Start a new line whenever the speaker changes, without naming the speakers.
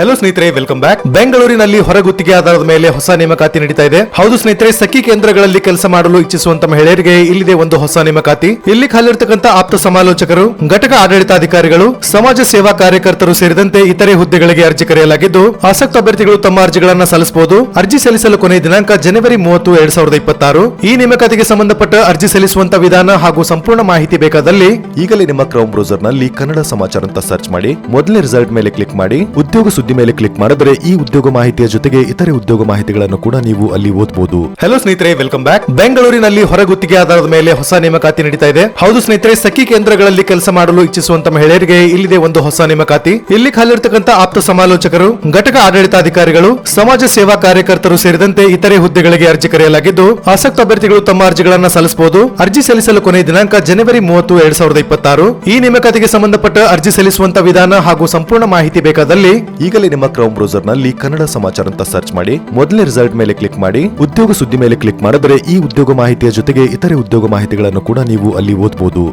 Hello ಸ್ನೇಹಿತರೆ welcome back ಬೆಂಗಳೂರಿನಲ್ಲಿ ಹೊರಗುತ್ತಿಗೆ ಆಧಾರದ ಮೇಲೆ ಹೊಸ ನೇಮಕಾತಿ ನಡೀತಾ ಇದೆ. ಹೌದು ಸ್ನೇಹಿತರೆ, ಸಖಿ ಕೇಂದ್ರಗಳಲ್ಲಿ ಕೆಲಸ ಮಾಡಲು ಇಚ್ಛಿಸುವಂತಹ ಮಹಿಳೆಯರಿಗೆ ಇಲ್ಲಿದೆ ಒಂದು ಹೊಸ ನೇಮಕಾತಿ. ಇಲ್ಲಿ ಖಾಲಿರ್ತಕ್ಕಂಥ ಆಪ್ತ ಸಮಾಲೋಚಕರು, ಘಟಕ ಆಡಳಿತಾಧಿಕಾರಿಗಳು, ಸಮಾಜ ಸೇವಾ ಕಾರ್ಯಕರ್ತರು ಸೇರಿದಂತೆ ಇತರೆ ಹುದ್ದೆಗಳಿಗೆ ಅರ್ಜಿ ಕರೆಯಲಾಗಿದ್ದು, ಆಸಕ್ತ ಅಭ್ಯರ್ಥಿಗಳು ತಮ್ಮ ಅರ್ಜಿಗಳನ್ನು ಸಲ್ಲಿಸಬಹುದು. ಅರ್ಜಿ ಸಲ್ಲಿಸಲು ಕೊನೆಯ ದಿನಾಂಕ ಜನವರಿ ಮೂವತ್ತು, ಎರಡ್ ಸಾವಿರದ ಇಪ್ಪತ್ತಾರು. ಈ ನೇಮಕಾತಿಗೆ ಸಂಬಂಧಪಟ್ಟ ಅರ್ಜಿ ಸಲ್ಲಿಸುವಂತ ವಿಧಾನ ಹಾಗೂ ಸಂಪೂರ್ಣ ಮಾಹಿತಿ ಬೇಕಾದಲ್ಲಿ ಈಗಲೇ ನಿಮ್ಮ ಕ್ರೌಮ್ ಬ್ರೌಸರ್ನಲ್ಲಿ ಕನ್ನಡ ಸಮಾಚಾರ ಅಂತ ಸರ್ಚ್ ಮಾಡಿ ಮೊದಲನೇ ರಿಸಲ್ಟ್ ಮೇಲೆ ಕ್ಲಿಕ್ ಮಾಡಿ, ಉದ್ಯೋಗ ಸುದ್ದಿ ಮೇಲೆ ಕ್ಲಿಕ್ ಮಾಡಿದ್ರೆ ಈ ಉದ್ಯೋಗ ಮಾಹಿತಿಯ ಜೊತೆಗೆ ಇತರೆ ಉದ್ಯೋಗ ಮಾಹಿತಿಗಳನ್ನು ಕೂಡ ನೀವು ಅಲ್ಲಿ ಓದಬಹುದು ಹಲೋ ಸ್ನೇಹಿತರೆ ವೆಲ್ಕಮ್ ಬ್ಯಾಕ್ ಬೆಂಗಳೂರಿನಲ್ಲಿ ಹೊರಗುತ್ತಿಗೆ ಆಧಾರದ ಮೇಲೆ ಹೊಸ ನೇಮಕಾತಿ ನಡೀತಾ ಇದೆ. ಹೌದು ಸ್ನೇಹಿತರೆ, ಸಖಿ ಕೇಂದ್ರಗಳಲ್ಲಿ ಕೆಲಸ ಮಾಡಲು ಇಚ್ಛಿಸುವಂತ ಮಹಿಳೆಯರಿಗೆ ಇಲ್ಲಿದೆ ಒಂದು ಹೊಸ ನೇಮಕಾತಿ. ಇಲ್ಲಿ ಖಾಲಿರ್ತಕ್ಕಂಥ ಆಪ್ತ ಸಮಾಲೋಚಕರು, ಘಟಕ ಆಡಳಿತಾಧಿಕಾರಿಗಳು, ಸಮಾಜ ಸೇವಾ ಕಾರ್ಯಕರ್ತರು ಸೇರಿದಂತೆ ಇತರೆ ಹುದ್ದೆಗಳಿಗೆ ಅರ್ಜಿ ಕರೆಯಲಾಗಿದ್ದು, ಆಸಕ್ತ ಅಭ್ಯರ್ಥಿಗಳು ತಮ್ಮ ಅರ್ಜಿಗಳನ್ನು ಸಲ್ಲಿಸಬಹುದು. ಅರ್ಜಿ ಸಲ್ಲಿಸಲು ಕೊನೆಯ ದಿನಾಂಕ ಜನವರಿ ಮೂವತ್ತು, ಎರಡ್ ಸಾವಿರದ ಇಪ್ಪತ್ತಾರು. ಈ ನೇಮಕಾತಿಗೆ ಸಂಬಂಧಪಟ್ಟ ಅರ್ಜಿ ಸಲ್ಲಿಸುವಂತ ವಿಧಾನ ಹಾಗೂ ಸಂಪೂರ್ಣ ಮಾಹಿತಿ ಬೇಕಾದಲ್ಲಿ ಈಗಲೇ ನಿಮ್ಮ ಕ್ರೌಮ್ ಬ್ರೌಸರ್ನಲ್ಲಿ ಕನ್ನಡ ಸಮಾಚಾರ ಅಂತ ಸರ್ಚ್ ಮಾಡಿ ಮೊದಲನೇ ರಿಸಲ್ಟ್ ಮೇಲೆ ಕ್ಲಿಕ್ ಮಾಡಿ, ಉದ್ಯೋಗ ಸುದ್ದಿ ಮೇಲೆ ಕ್ಲಿಕ್ ಮಾಡಿದ್ರೆ ಈ ಉದ್ಯೋಗ ಮಾಹಿತಿಯ ಜೊತೆಗೆ ಇತರೆ ಉದ್ಯೋಗ ಮಾಹಿತಿಗಳನ್ನು ಕೂಡ ನೀವು ಅಲ್ಲಿ ಓದಬಹುದು